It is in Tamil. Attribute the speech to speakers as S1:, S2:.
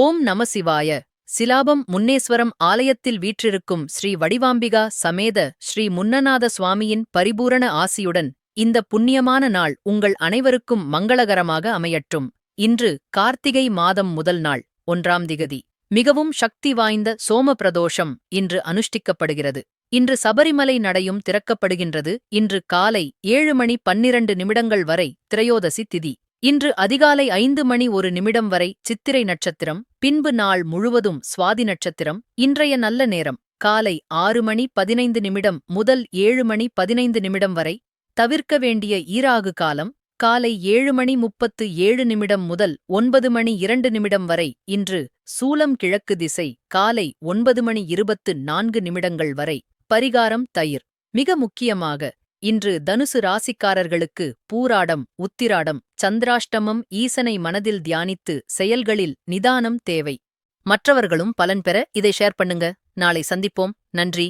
S1: ஓம் நம சிவாய. சிலாபம் முன்னேஸ்வரம் ஆலயத்தில் வீற்றிருக்கும் ஸ்ரீ வடிவாம்பிகா சமேத ஸ்ரீ முன்னநாத சுவாமியின் பரிபூரண ஆசியுடன் இந்த புண்ணியமான நாள் உங்கள் அனைவருக்கும் மங்களகரமாக அமையட்டும். இன்று கார்த்திகை மாதம் முதல் நாள் ஒன்றாம் திகதி. மிகவும் சக்தி வாய்ந்த சோம பிரதோஷம் இன்று அனுஷ்டிக்கப்படுகிறது. இன்று சபரிமலை நடையும் திறக்கப்படுகின்றது. இன்று காலை ஏழு மணி பன்னிரண்டு நிமிடங்கள் வரை திரையோதசி திதி. இன்று அதிகாலை ஐந்து மணி ஒரு நிமிடம் வரை சித்திரை நட்சத்திரம் பின்பு நாள் முழுவதும் சுவாதி நட்சத்திரம் இன்றைய நல்ல நேரம் காலை ஆறு மணி பதினைந்து நிமிடம் முதல் ஏழு மணி பதினைந்து நிமிடம் வரை தவிர்க்க வேண்டிய ஈராகு காலம் காலை ஏழு மணி முப்பத்து ஏழு நிமிடம் முதல் ஒன்பது மணி இரண்டு நிமிடம் வரை இன்று சூலம் கிழக்கு திசை காலை ஒன்பது மணி இருபத்து நான்கு நிமிடங்கள் வரை பரிகாரம் தயிர். மிக முக்கியமாக இன்று தனுசு ராசிக்காரர்களுக்கு பூராடம் உத்திராடம் சந்திராஷ்டமம் ஈசனை மனதில் தியானித்து செயல்களில் நிதானம் தேவை. மற்றவர்களும் பலன் பெற இதை ஷேர் பண்ணுங்க. நாளை சந்திப்போம். நன்றி.